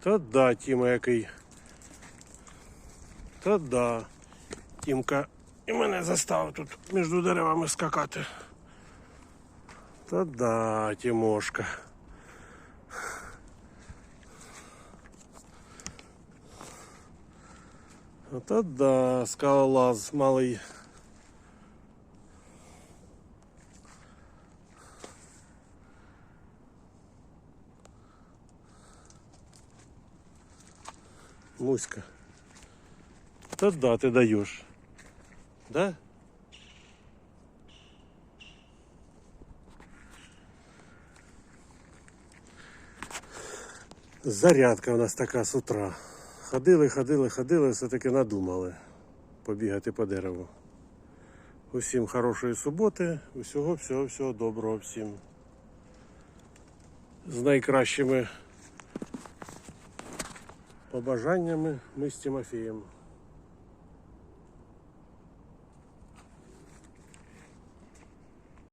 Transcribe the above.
Та да, Тіма який. Та да. Тімка і мене заставив тут між деревами скакати. Та да, Тімошка. Та да, скалолаз малий. Муська. Та да, ти даєш. Да? Зарядка у нас така з утра. Ходили, ходили, ходили, все-таки надумали побігати по дереву. Усім хорошої суботи, усього, всього, всього доброго всім. З найкращими побажаннями ми з Тимофієм.